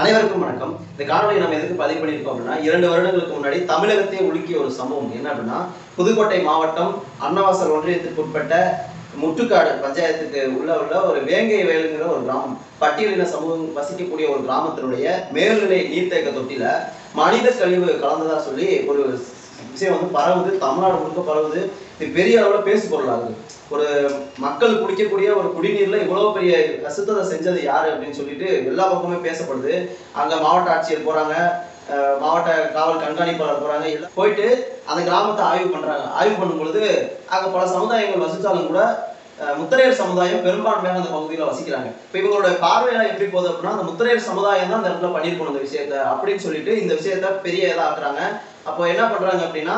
அனைவருக்கும் வணக்கம். இந்த காணொலியை நம்ம எதுக்கு பதிவு பண்ணியிருக்கோம் அப்படின்னா இரண்டு வருடங்களுக்கு முன்னாடி தமிழகத்தையே உலுக்கிய ஒரு சம்பவம். என்ன அப்படின்னா புதுக்கோட்டை மாவட்டம் அன்னவாசல் ஒன்றியத்துக்கு உட்பட்ட முட்டுக்காடு பஞ்சாயத்துக்கு உள்ள உள்ள ஒரு வேங்கை வயலுங்கிற ஒரு கிராமம். பட்டியலின சமூகம் வசிக்கக்கூடிய ஒரு கிராமத்தினுடைய மேல்நிலை நீர்த்தேக்க தொட்டியில மனித கழிவு கலந்ததா சொல்லி ஒரு விஷயம் வந்து பரவுது தமிழ்நாடு முழுக்க பரவுது. இது பெரிய அளவில் பேசு பொருளாகுது ஒரு மக்கள் குடிக்கக்கூடிய ஒரு குடிநீர்ல இவ்வளவு பெரிய அசுத்தத்தை செஞ்சது யாரு அப்படின்னு சொல்லிட்டு எல்லா பக்கமே பேசப்படுது. அங்க மாவட்ட ஆட்சியர் போறாங்க மாவட்ட காவல் கண்காணிப்பாளர் போறாங்க. எல்லாம் போயிட்டு அந்த கிராமத்தை ஆய்வு பண்றாங்க. ஆய்வு பண்ணும் பொழுது அங்க பல சமுதாயங்கள் வசித்தாலும் கூட முத்திரையர் சமுதாயம் பெரும்பான்மையாக அந்த பகுதியில வசிக்கிறாங்க. இப்ப இவங்களோட பார்வையெல்லாம் எப்படி போகுது அப்படின்னா அந்த முத்திரையர் சமுதாயம் தான் அந்த இடத்துல பண்ணியிருக்கணும் இந்த விஷயத்த அப்படின்னு சொல்லிட்டு இந்த விஷயத்த பெரிய இதாக ஆக்குறாங்க அப்போ என்ன பண்றாங்க அப்படின்னா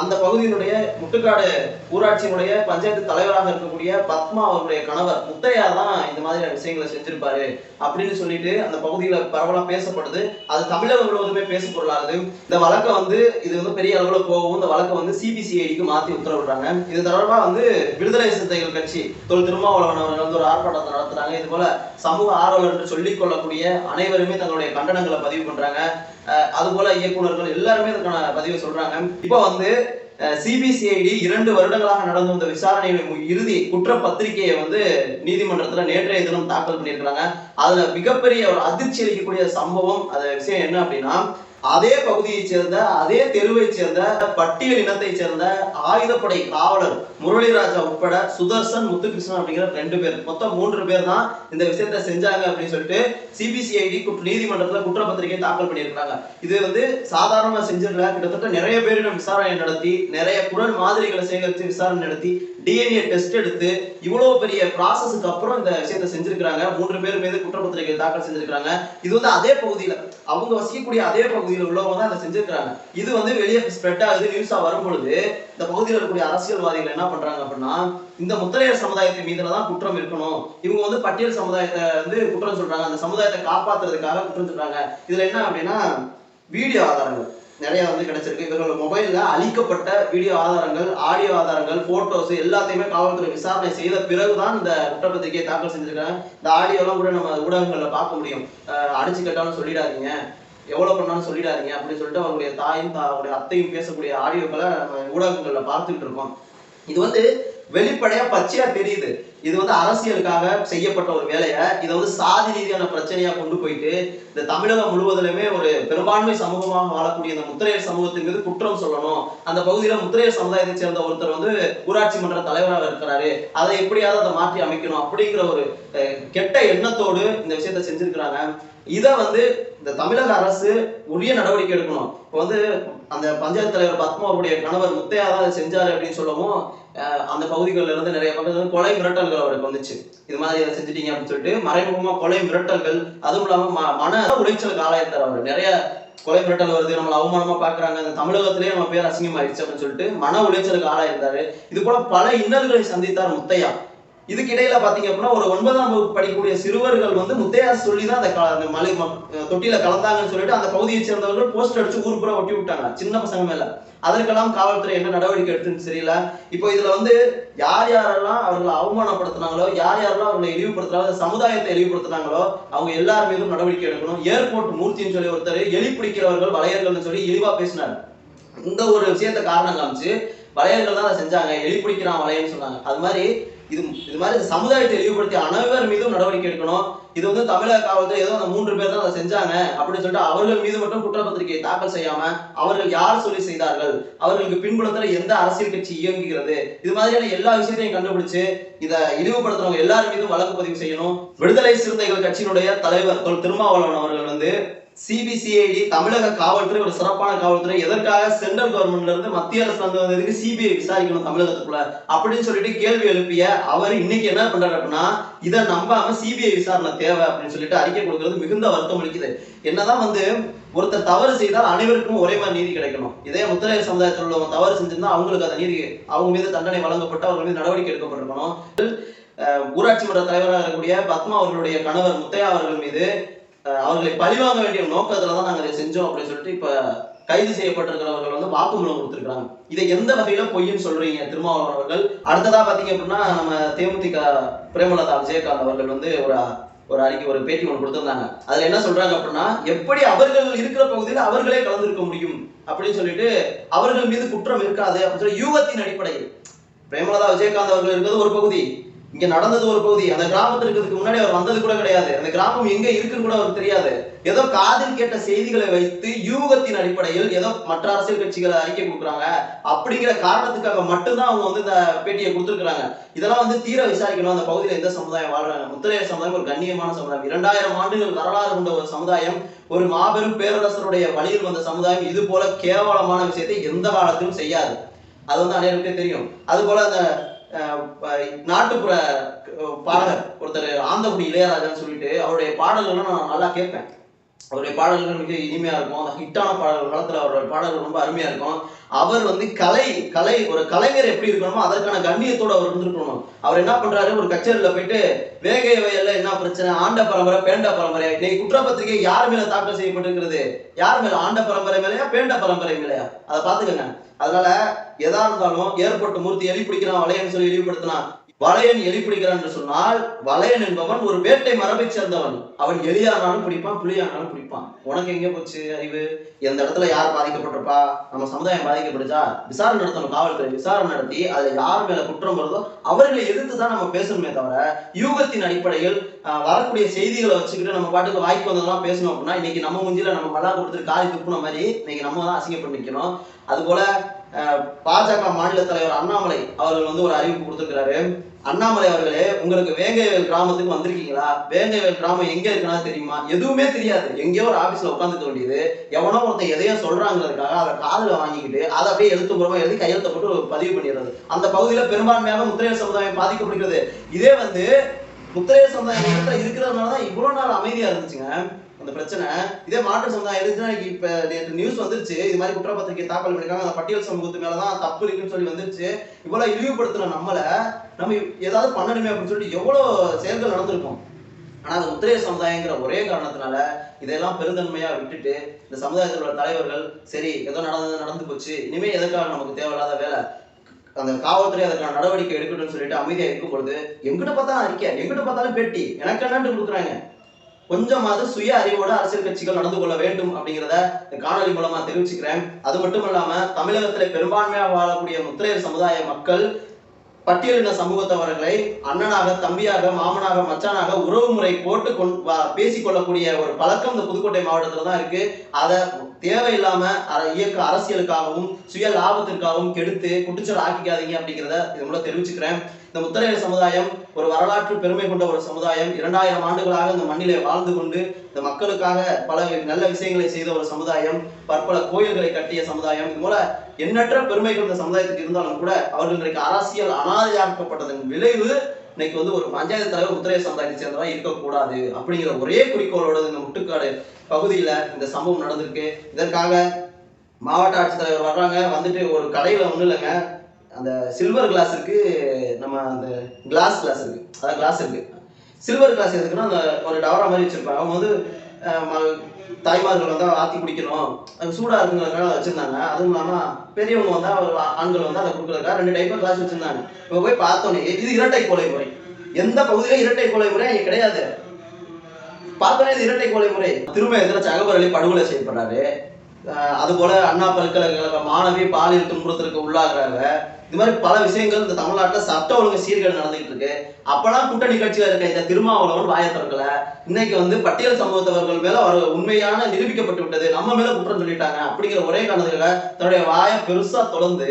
அந்த பகுதியினுடைய முட்டுக்காடு ஊராட்சியினுடைய பஞ்சாயத்து தலைவராக இருக்கக்கூடிய பத்மா அவருடைய கணவர் முத்தையா தான் இந்த மாதிரியான விஷயங்களை செஞ்சிருப்பாரு அப்படின்னு சொல்லிட்டு அந்த பகுதியில பரவலா பேசப்படுது. அது தமிழகம் முழுவதுமே பேசு பொருளாகுது. இந்த வழக்கை வந்து இது வந்து பெரிய அளவுல போகவும் இந்த வழக்கை வந்து சிபிசிஐடிக்கு மாத்தி உத்தரவிடுறாங்க. இது தொடர்பா வந்து விடுதலை சிறுத்தைகள் கட்சி தொல் திருமாவளவன் அவர்கள் வந்து ஒரு ஆர்ப்பாட்டத்தை நடத்துறாங்க. இது போல சமூக ஆர்வலர் என்று சொல்லிக் கொள்ளக்கூடிய அனைவருமே தங்களுடைய கண்டனங்களை பதிவு பண்றாங்க. அதுபோல இயக்குநர்கள் இயக்குனர்கள் எல்லாருமே இதுக்கான பதிவை சொல்றாங்க. இப்போ வந்து சிபிசிஐடி இரண்டு வருடங்களாக நடந்து வந்த விசாரணையின் இறுதி குற்ற பத்திரிகையை வந்து நீதிமன்றத்துல நேற்றைய தினம் தாக்கல் பண்ணியிருக்கிறாங்க. அதுல மிகப்பெரிய ஒரு அதிர்ச்சி அளிக்கக்கூடிய சம்பவம் அது விஷயம் என்ன அப்படின்னா அதே பகுதியைச் சேர்ந்த அதே தெருவைச் சேர்ந்த பட்டியல் இனத்தைச் சேர்ந்த ஆயுதப்படை காவலர் முரளிராஜா உட்பட சுதர்சன் முத்துகிருஷ்ணன் அப்படிங்கிற ரெண்டு பேர். மொத்தம் மூன்று பேர் தான் இந்த விஷயத்த செஞ்சாங்க அப்படின்னு சொல்லிட்டு சிபிசிஐடி நீதிமன்றத்தில் குற்றப்பத்திரிகை தாக்கல் பண்ணியிருக்காங்க இது வந்து சாதாரணமாக செஞ்சிடல கிட்டத்தட்ட நிறைய பேரிடம் விசாரணை நடத்தி நிறைய குரல் மாதிரிகளை சேகரித்து விசாரணை நடத்தி டிஎன்ஏ டெஸ்ட் எடுத்து இவ்வளவு பெரிய ப்ராசஸுக்கு அப்புறம் இந்த விஷயத்தை செஞ்சிருக்கிறாங்க. மூன்று பேர் மீது குற்றப்பத்திரிகை தாக்கல் செஞ்சிருக்காங்க இது வந்து அதே பகுதியில். அவங்க வசிக்கக்கூடிய அதே பகுதி பகுதியில் உள்ளவங்க தான் அதை செஞ்சிருக்காங்க இது வந்து வெளியே ஸ்ப்ரெட் ஆகுது நியூஸா வரும் பொழுது இந்த பகுதியில் இருக்கக்கூடிய அரசியல்வாதிகள் என்ன பண்றாங்க அப்படின்னா இந்த முத்திரையர் சமுதாயத்தின் மீதுல தான் குற்றம் இருக்கணும். இவங்க வந்து பட்டியல் சமுதாயத்தை வந்து குற்றம் சொல்றாங்க. அந்த சமுதாயத்தை காப்பாத்துறதுக்காக குற்றம் சொல்றாங்க. இதுல என்ன அப்படின்னா வீடியோ ஆதாரங்கள் நிறைய வந்து கிடைச்சிருக்கு. இவர்களோட மொபைல்ல அழிக்கப்பட்ட வீடியோ ஆதாரங்கள் ஆடியோ ஆதாரங்கள் போட்டோஸ் எல்லாத்தையுமே காவல்துறை விசாரணை செய்த பிறகுதான் இந்த குற்றப்பத்திரிகையை தாக்கல் செஞ்சிருக்காங்க இந்த ஆடியோலாம் கூட நம்ம ஊடகங்கள்ல பார்க்க முடியும். அடிச்சு கட்டாலும் சொல்லிடாதீங்க. எவ்வளவு பண்ணாலும் சொல்லிடாதீங்க. அப்படின்னு சொல்லிட்டு அவங்களுடைய தாயும் தா- அவருடைய அத்தையும் பேசக்கூடிய ஆடியோக்களை நம்ம ஊடகங்கள்ல பார்த்துக்கிட்டு இருக்கோம். இது வந்து வெளிப்படையா பச்சையா தெரியுது. இது வந்து அரசியலுக்காக செய்யப்பட்ட ஒரு வேலையை இதை வந்து சாதி ரீதியான பிரச்சனையா கொண்டு போயிட்டு இந்த தமிழகம் முழுவதிலுமே ஒரு பெரும்பான்மை சமூகமாக வாழக்கூடிய இந்த முத்திரையர் சமூகத்தின் மீது குற்றம் சொல்லணும். அந்த பகுதியில முத்திரையர் சமுதாயத்தை சேர்ந்த ஒருத்தர் வந்து ஊராட்சி மன்ற தலைவராக இருக்கிறாரு. அதை எப்படியாவது அதை மாற்றி அமைக்கணும் அப்படிங்கிற ஒரு கெட்ட எண்ணத்தோடு இந்த விஷயத்த செஞ்சிருக்கிறாங்க. இதை வந்து இந்த தமிழக அரசு உரிய நடவடிக்கை எடுக்கணும். இப்போ வந்து அந்த பஞ்சாயத்து தலைவர் பத்மா அவருடைய கணவர் முத்தையா தான் அதை செஞ்சாரு அப்படின்னு சொல்லவும் அந்த பகுதிகளில் இருந்து நிறைய பக்கத்துல இருந்து கொலை மிரட்டல்கள் அவருக்கு வந்துச்சு. இது மாதிரி அதை செஞ்சுட்டீங்க அப்படின்னு சொல்லிட்டு மறைமுகமா கொலை மிரட்டல்கள் அதுவும் இல்லாம ம- மன உளைச்சலுக்கு ஆளாயிருந்தார் அவர். நிறைய கொலை மிரட்டல் வருது நம்மளை அவமானமா பாக்குறாங்க அந்த தமிழகத்திலேயே நம்ம பேர் அசிங்கமாயிடுச்சு அப்படின்னு சொல்லிட்டு மன உளைச்சலுக்கு ஆளாயிருந்தாரு இது போல பல இன்னல்களை சந்தித்தார் முத்தையா. இதுக்கு இடையில பாத்தீங்க அப்படின்னா ஒரு ஒன்பதாம் வகுப்பு படிக்கக்கூடிய சிறுவர்கள் வந்து முத்தையா சொல்லி தான் அந்த க- அந்த மலை ம- தொட்டியில கலந்தாங்கன்னு சொல்லிட்டு அந்த பகுதியை சேர்ந்தவர்கள் போஸ்டர் அடிச்சு ஊர் பூரா ஒட்டி விட்டாங்க. சின்ன பசங்க மேல. அதற்கெல்லாம் காவல்துறை என்ன நடவடிக்கை எடுத்துன்னு தெரியல. இப்போ இதுல வந்து யார் யாரெல்லாம் அவர்களை அவமானப்படுத்துனாங்களோ யார் யாரெல்லாம் அவர்களை இழிவுபடுத்துறாங்களோ அந்த சமுதாயத்தை இழிவுபடுத்துனாங்களோ அவங்க எல்லார் மீதும் நடவடிக்கை எடுக்கணும். ஏர்போர்ட் மூர்த்தின்னு சொல்லி ஒருத்தர் எலி பிடிக்கிறவர்கள் வளையர்கள்னு சொல்லி இழிவா பேசினார். இந்த ஒரு விஷயத்த காரணம் காமிச்சு வளையர்கள் தான் அதை செஞ்சாங்க. எலி பிடிக்கிறான் வளையன்னு சொன்னாங்க. அது மாதிரி இது இது மாதிரி சமுதாயத்தை இழிவுபடுத்தி அனைவர் மீதும் நடவடிக்கை எடுக்கணும். இது வந்து தமிழக காவல்துறை ஏதோ அந்த மூன்று பேர் தான் அதை செஞ்சாங்க அப்படின்னு சொல்லிட்டு அவர்கள் மீது மட்டும் குற்றப்பத்திரிகை தாக்கல் செய்யாம அவர்கள் யார் சொல்லி செய்தார்கள்? அவர்களுக்கு பின்புலத்துல எந்த அரசியல் கட்சி இயங்குகிறது? இது மாதிரியான எல்லா விஷயத்தையும் கண்டுபிடிச்சு இதை இழிவுபடுத்துறவங்க எல்லாரும் மீதும் வழக்கு பதிவு செய்யணும். விடுதலை சிறுத்தைகள் கட்சியினுடைய தலைவர் திருமாவளவன் அவர்கள் வந்து சிபிசிஐடி தமிழக காவல்துறை ஒரு சிறப்பான காவல்துறை. எதற்காக சென்ட்ரல் கவர்மெண்ட்ல இருந்து மத்திய அரசு வந்து வந்ததுக்கு சிபிஐ விசாரிக்கணும் தமிழகத்துக்குள்ள? அப்படின்னு சொல்லிட்டு கேள்வி எழுப்பிய அவர் இன்னைக்கு என்ன பண்றாரு அப்படின்னா இதை நம்பாம சிபிஐ விசாரணை தேவை அப்படின்னு சொல்லிட்டு அறிக்கை கொடுக்கறது மிகுந்த வருத்தம் அளிக்குது. என்னதான் வந்து ஒருத்தர் தவறு செய்தால் அனைவருக்கும் ஒரே மாதிரி நீதி கிடைக்கணும். இதே முத்தரையர் சமுதாயத்தில் உள்ளவங்க தவறு செஞ்சிருந்தா அவங்களுக்கு அந்த நீதி அவங்க மீது தண்டனை வழங்கப்பட்டு அவங்க மீது நடவடிக்கை எடுக்கப்பட்டிருக்கணும். ஊராட்சி மன்ற தலைவராக இருக்கக்கூடிய பத்மா அவர்களுடைய கணவர் முத்தையா அவர்கள் மீது அவர்களை பழிவாங்க வேண்டிய நோக்கத்துல தான் நாங்க இதை செஞ்சோம் அப்படின்னு சொல்லிட்டு இப்ப கைது செய்யப்பட்டிருக்கிறவர்கள் வந்து வாக்குமூலம் கொடுத்திருக்காங்க இதை எந்த வகையில பொய்ன்னு சொல்றீங்க திருமாவளவன் அவர்கள்? அடுத்ததா பாத்தீங்க அப்படின்னா நம்ம தேமுதிக பிரேமலதா விஜயகாந்த் அவர்கள் வந்து ஒரு ஒரு அறிக்கை ஒரு பேட்டி ஒன்று கொடுத்திருந்தாங்க. அதுல என்ன சொல்றாங்க அப்படின்னா எப்படி அவர்கள் இருக்கிற பகுதியில் அவர்களே கலந்திருக்க முடியும் அப்படின்னு சொல்லிட்டு அவர்கள் மீது குற்றம் இருக்காது அப்படின்னு சொல்லி யூகத்தின் அடிப்படையில். பிரேமலதா விஜயகாந்த் அவர்கள் இருக்கிறது ஒரு பகுதி. இங்க நடந்தது ஒரு பகுதி. அந்த கிராமத்தில் இருக்கிறதுக்கு முன்னாடி அவர் வந்தது கூட கிடையாது. அந்த கிராமம் எங்க இருக்குன்னு கூட அவருக்கு தெரியாது. ஏதோ காதில் கேட்ட செய்திகளை வைத்து யூகத்தின் அடிப்படையில் ஏதோ மற்ற அரசியல் கட்சிகளை அறிக்கை கொடுக்குறாங்க. அப்படிங்கிற காரணத்துக்காக மட்டும்தான் அவங்க வந்து இந்த பேட்டியை கொடுத்துருக்காங்க இதெல்லாம் வந்து தீர விசாரிக்கணும். அந்த பகுதியில் எந்த சமுதாயம் வாழ்றாங்க. முத்திரையர் சமுதாயம் ஒரு கண்ணியமான சமுதாயம். இரண்டாயிரம் ஆண்டுகள் வரலாறு கொண்ட ஒரு சமுதாயம் ஒரு மாபெரும் பேரரசருடைய வழியில் வந்த சமுதாயம். இது போல கேவலமான விஷயத்தை எந்த காலத்திலும் செய்யாது. அது வந்து அனைவருக்கும் தெரியும். அது போல அந்த நாட்டுப்புற பாடகர் ஒருத்தர் ஆந்தகுடி இளையராஜான்னு சொல்லிட்டு அவருடைய பாடல்கள்லாம் நான் நல்லா கேட்பேன். அவருடைய பாடல்கள் மிக இனிமையா இருக்கும். அந்த ஹிட்டான பாடல்கள் காலத்துல அவருடைய பாடல்கள் ரொம்ப அருமையா இருக்கும். அவர் வந்து கலை கலை ஒரு கலைஞர் எப்படி இருக்கணுமோ அதற்கான கண்ணியத்தோடு அவர் இருந்திருக்கணும். அவர் என்ன பண்றாரு? ஒரு கச்சேரியில போயிட்டு வேக வயல்ல என்ன பிரச்சனை? ஆண்ட பரம்பரை பேண்ட பரம்பரை. இன்னைக்கு குற்றப்பத்திரிகை யார் மேல தாக்கல் செய்யப்பட்டிருக்கிறது? யார் மேல? ஆண்ட பரம்பரை மேலையா பேண்ட பரம்பரை மேலையா? அதை பாத்துக்கங்க அதனால எதா இருந்தாலும் ஏற்பட்டு மூர்த்தி எலி பிடிக்கிறான் வளையன்னு சொல்லி இழிவுபடுத்தினான் வளையன் எலி பிடிக்கிறான் என்று சொன்னால் வளையன் என்பவன் ஒரு வேட்டை மரபை சேர்ந்தவன். அவன் எலியானாலும் பிடிப்பான் புலியானாலும் பிடிப்பான். உனக்கு எங்க போச்சு அறிவு? எந்த இடத்துல யார் பாதிக்கப்பட்டிருப்பா? நம்ம சமுதாயம் பாதிக்கப்படுச்சா? விசாரணை நடத்தணும் காவல்துறை விசாரணை நடத்தி அதுல யார் மேல குற்றம் வருதோ அவர்களை எதிர்த்து தான் நம்ம பேசணுமே தவிர யூகத்தின் அடிப்படையில் வரக்கூடிய செய்திகளை வச்சுக்கிட்டு நம்ம பாட்டுக்கு வாய்க்கு வந்ததெல்லாம் பேசணும் அப்படின்னா இன்னைக்கு நம்ம முஞ்சில நம்ம மலா கொடுத்துட்டு காலி துப்புன மாதிரி இன்னைக்கு நம்ம தான் அசிங்கப்பட்டு நிற்கணும் அது போல பாஜக மாநில தலைவர் அண்ணாமலை அவர்கள் வந்து ஒரு அறிவிப்பு கொடுத்துருக்கிறாரு. அண்ணாமலை அவர்களே உங்களுக்கு வேங்கைவேல் கிராமத்துக்கு வந்திருக்கீங்களா? வேங்கைவேல் கிராமம் எங்க இருக்குன்னா தெரியுமா? எதுவுமே தெரியாது. எங்கேயோ ஒரு ஆபீஸ்ல உட்காந்துக்க வேண்டியது எவனோ ஒருத்தன் எதையோ சொல்றாங்கிறதுக்காக அதை காதில் வாங்கிக்கிட்டு அதை அப்படியே எழுத்து மூலமா எழுதி கையெழுத்த போட்டு பதிவு பண்ணிடுறது. அந்த பகுதியில பெரும்பான்மையாக முத்திரையர் சமுதாயம் பாதிக்கப்படுகிறது. இதே வந்து முத்திரையர் சமுதாயம் இருக்கிறதுனால தான் இவ்வளவு நாள் அமைதியா இருந்துச்சுங்க. அந்த பிரச்சனை. இதே மாற்று சமுதாயம் இருந்துச்சுன்னா இப்ப நேற்று நியூஸ் வந்துருச்சு. இது மாதிரி குற்றப்பத்திரிக்கை தாக்கல் பண்ணிருக்காங்க. அந்த பட்டியல் சமூகத்து மேலதான் தப்பு இருக்குன்னு சொல்லி வந்துருச்சு. இவ்வளவு இழிவுபடுத்தின நம்மள நம்ம ஏதாவது பண்ணணுமே அப்படின்னு சொல்லிட்டு எவ்வளவு செயல்கள் நடந்திருக்கும். ஆனா அது முத்திரைய சமுதாயங்கிற ஒரே காரணத்தினால இதெல்லாம் பெருந்தன்மையா விட்டுட்டு இந்த சமுதாயத்தில் உள்ள தலைவர்கள் சரி ஏதோ நடந்தது நடந்து போச்சு. இனிமே எதுக்காக நமக்கு தேவையில்லாத வேலை? அந்த காவல்துறை அதற்கான நடவடிக்கை எடுக்கணும்னு சொல்லிட்டு அமைதியா இருக்கும் பொழுது எங்கிட்ட பார்த்தாலும் அறிக்கை எங்கிட்ட பார்த்தாலும் பேட்டி. எனக்கு என்னன்னு கொடுக்குறாங்க. கொஞ்சமாவது சுய அறிவோட அரசியல் கட்சிகள் நடந்து கொள்ள வேண்டும் அப்படிங்கிறத இந்த காணொலி மூலமா தெரிவிச்சுக்கிறேன். அது மட்டும் இல்லாம தமிழகத்துல பெரும்பான்மையா வாழக்கூடிய முத்திரையர் சமுதாய மக்கள் பட்டியலின சமூகத்தவர்களை அண்ணனாக தம்பியாக மாமனாக மச்சானாக உறவு முறை போட்டு கொண் வா- பேசிக்கொள்ளக்கூடிய ஒரு பழக்கம் இந்த புதுக்கோட்டை மாவட்டத்துல தான் இருக்கு. அதை தேவையில்லாம இயக்க அரசியலுக்காகவும் சுய லாபத்திற்காகவும் கெடுத்து குட்டுச்சல் ஆக்கிக்காதீங்க அப்படிங்கிறத இது மூலம் தெரிவிச்சுக்கிறேன். இந்த முத்திரையர் சமுதாயம் ஒரு வரலாற்று பெருமை கொண்ட ஒரு சமுதாயம். இரண்டாயிரம் ஆண்டுகளாக இந்த மண்ணிலே வாழ்ந்து கொண்டு இந்த மக்களுக்காக பல நல்ல விஷயங்களை செய்த ஒரு சமுதாயம் பற்பல கோயில்களை கட்டிய சமுதாயம். இது போல எண்ணற்ற பெருமைகள் இந்த சமுதாயத்துக்கு இருந்தாலும் கூட அவர்கள் இன்றைக்கு அரசியல் அனாதையாக்கப்பட்டதன் விளைவு இன்னைக்கு வந்து ஒரு பஞ்சாயத்து தலைவர் முத்திரையர் சமுதாயத்தை சேர்ந்தவா இருக்கக்கூடாது அப்படிங்கிற ஒரே குறிக்கோளோட இந்த முட்டுக்காடு பகுதியில இந்த சம்பவம் நடந்திருக்கு. இதற்காக மாவட்ட ஆட்சித்தலைவர் வர்றாங்க. வந்துட்டு ஒரு கடையில ஒன்றும் இல்லைங்க. அந்த சில்வர் கிளாஸ் இருக்கு நம்ம அந்த கிளாஸ் கிளாஸ் இருக்கு. அதான் கிளாஸ் இருக்கு. சில்வர் கிளாஸ் எதுக்குன்னா அந்த ஒரு டவரா மாதிரி வச்சிருப்பாங்க. அவங்க வந்து ம- தாய்மார்கள் வந்து ஆத்தி குடிக்கணும். அது சூடா இருக்குங்கிறதுக்காக வச்சுருந்தாங்க வச்சிருந்தாங்க. அதுவும் இல்லாம பெரியவங்க வந்தால் ஒரு ஆண்கள் வந்து அதை கொடுக்கறதுக்காக ரெண்டு டைப் கிளாஸ் வச்சிருந்தாங்க. இப்போ போய் பார்த்தோன்னே இது இரட்டை கொலை முறை. எந்த பகுதியிலும் இரட்டை கொலை முறை இங்க கிடையாது. பார்த்தோன்னே இது இரட்டை கொலை முறை. திரும்ப எதிர அகபர் அலி படுகொலை செய்யப்படுறாரு. அதுபோல் அண்ணா பல்கலைக்கழக மாணவி பாலியல் துன்புறுத்தலுக்கு உள்ளாகிறாங்க. இது மாதிரி பல விஷயங்கள் இந்த தமிழ்நாட்டில் சட்ட ஒழுங்கு சீர்கேடு நடந்துகிட்டு இருக்கு. அப்பெல்லாம் கூட்டணி கட்சியில இருக்க இந்த திருமாவளவன் வாயை திறக்கல. இன்னைக்கு வந்து பட்டியல் சமூகத்தவர்கள் மேல ஒரு உண்மையான நிரூபிக்கப்பட்டு விட்டது. நம்ம மேல குற்றம் சொல்லிட்டாங்க. அப்படிங்கிற ஒரே காரணத்துல தன்னுடைய வாயை பெருசா தொடர்ந்து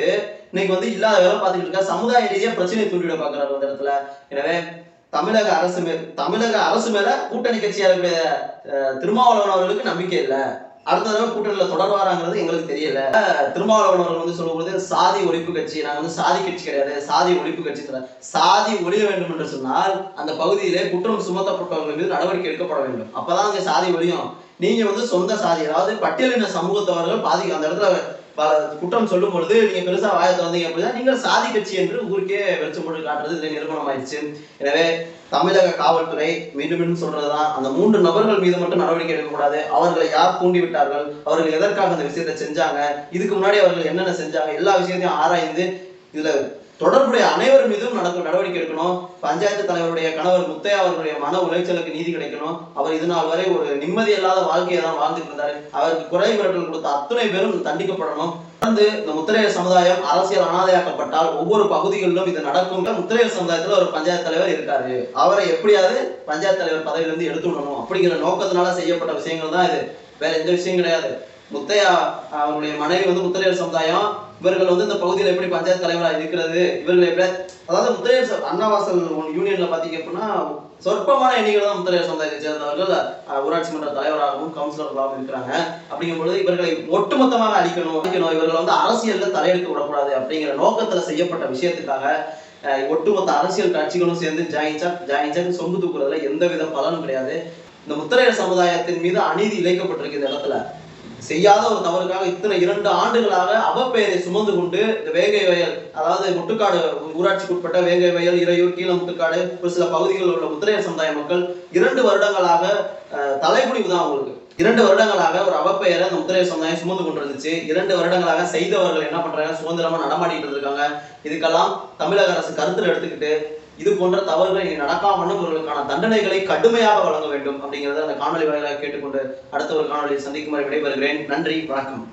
இன்னைக்கு வந்து இல்லாத வேலை பார்த்துக்கிட்டு இருக்க சமுதாய ரீதியாக பிரச்சனை தூண்டிட பாக்குறாரு அந்த இடத்துல. எனவே தமிழக அரசு மேல் தமிழக அரசு மேல கூட்டணி கட்சியாக இருக்கிற திருமாவளவன் அவர்களுக்கு நம்பிக்கை இல்லை. அடுத்த தடவை கூட்டணியில் தொடர்வாராங்கிறது எங்களுக்கு தெரியல. திருமாவளவன் அவர்கள் வந்து சொல்லும்போது சாதி ஒழிப்பு கட்சி. நாங்கள் வந்து சாதி கட்சி கிடையாது. சாதி ஒழிப்பு கட்சி தர சாதி ஒழிய வேண்டும் என்று சொன்னால் அந்த பகுதியிலே குற்றம் சுமத்தப்பட்டவர்கள் மீது நடவடிக்கை எடுக்கப்பட வேண்டும். அப்பதான் அங்கே சாதி ஒழியும். நீங்க வந்து சொந்த சாதி அதாவது பட்டியலின சமூகத்தவர்கள் பாதி அந்த இடத்துல குற்றம் சொல்லும் பொழுது நீங்க பெருசா வாயை திறந்தீங்க அப்படின்னா நீங்கள் சாதி கட்சி என்று ஊருக்கே வெளிச்சம் போட்டு காட்டுறது இதுல நிரூபணம் ஆயிடுச்சு எனவே தமிழக காவல்துறை மீண்டும் மீண்டும் சொல்றதுதான். அந்த மூன்று நபர்கள் மீது மட்டும் நடவடிக்கை எடுக்கக்கூடாது. அவர்களை யார் தூண்டி விட்டார்கள் அவர்கள் எதற்காக அந்த விஷயத்தை செஞ்சாங்க? இதுக்கு முன்னாடி அவர்கள் என்னென்ன செஞ்சாங்க? எல்லா விஷயத்தையும் ஆராய்ந்து இதுல தொடர்புடைய அனைவர் மீதும் நடக்கும் நடவடிக்கை எடுக்கணும். பஞ்சாயத்து தலைவருடைய கணவர் முத்தையா அவர்களுடைய மன உளைச்சலுக்கு நீதி கிடைக்கணும். அவர் இது நாள் வரை ஒரு நிம்மதி இல்லாத வாழ்க்கையை தான் வாழ்ந்துட்டு இருந்தாரு. அவருக்கு குறை மிரட்டல் கொடுத்த அத்தனை பேரும் தண்டிக்கப்படணும். தொடர்ந்து இந்த முத்திரையர் சமுதாயம் அரசியல் அனாதையாக்கப்பட்டால் ஒவ்வொரு பகுதிகளிலும் இது நடக்கும். முத்திரையர் சமுதாயத்துல ஒரு பஞ்சாயத்து தலைவர் இருக்காரு. அவரை எப்படியாவது பஞ்சாயத்து தலைவர் பதவியிலிருந்து எடுத்து விடணும் அப்படிங்கிற நோக்கத்தினால செய்யப்பட்ட விஷயங்கள் தான் இது. வேற எந்த விஷயம் கிடையாது. முத்தையா அவருடைய மனைவி வந்து முத்திரையர் சமுதாயம். இவர்கள் வந்து இந்த பகுதியில் எப்படி பஞ்சாயத்து தலைவராக இருக்கிறது? இவர்கள் எப்படி அதாவது முத்திரையர் ச- அண்ணாவாசல் யூனியன்ல பாத்தீங்க அப்படின்னா சொற்பமான எண்ணிக்கை தான் முத்தரையர் சமுதாயத்தை சேர்ந்தவர்கள் ஊராட்சி மன்ற தலைவராகவும் கவுன்சிலர்களாகவும் இருக்கிறாங்க. அப்படிங்கும்பொழுது இவர்களை ஒட்டுமொத்தமாக அழிக்கணும் அழிக்கணும். இவர்களை வந்து அரசியலில் தலையெடுக்க விடக்கூடாது அப்படிங்கிற நோக்கத்துல செய்யப்பட்ட விஷயத்துக்காக ஒட்டுமொத்த அரசியல் கட்சிகளும் சேர்ந்து ஜாயின்சா ஜாயின்சா சொம்பு தூக்குறதுல எந்த வித பலனும் கிடையாது. இந்த முத்திரையர் சமுதாயத்தின் மீது அநீதி இழைக்கப்பட்டிருக்கு இந்த இடத்துல செய்யாத ஒரு தவறுக்காக இத்தனை இரண்டு ஆண்டுகளாக அவப்பெயரை சுமந்து கொண்டு இந்த வேங்கை வயல் அதாவது முட்டுக்காடு ஊராட்சிக்கு உட்பட்ட வேங்கை வயல் இறையூர் கீழ முட்டுக்காடு ஒரு சில பகுதிகளில் உள்ள முத்திரையர் சமுதாய மக்கள் இரண்டு வருடங்களாக அஹ், தலைகுனிவு தான் அவங்களுக்கு. இரண்டு வருடங்களாக ஒரு அவப்பெயரை அந்த முத்திரையர் சமுதாயம் சுமந்து கொண்டு இருந்துச்சு இரண்டு வருடங்களாக செய்தவர்கள் என்ன பண்றாங்க? சுதந்திரமா நடமாடிட்டு இருக்காங்க இதுக்கெல்லாம் தமிழக அரசு கருத்தில் எடுத்துக்கிட்டு இது போன்ற தவறுகள் நீங்க நடக்காமலும் இவர்களுக்கான தண்டனைகளை கடுமையாக வழங்க வேண்டும் அப்படிங்கறத அந்த காணொலி வாயிலாக கேட்டுக்கொண்டு அடுத்த ஒரு காணொலியை சந்திக்கும் வரை விடைபெறுகிறேன். நன்றி வணக்கம்.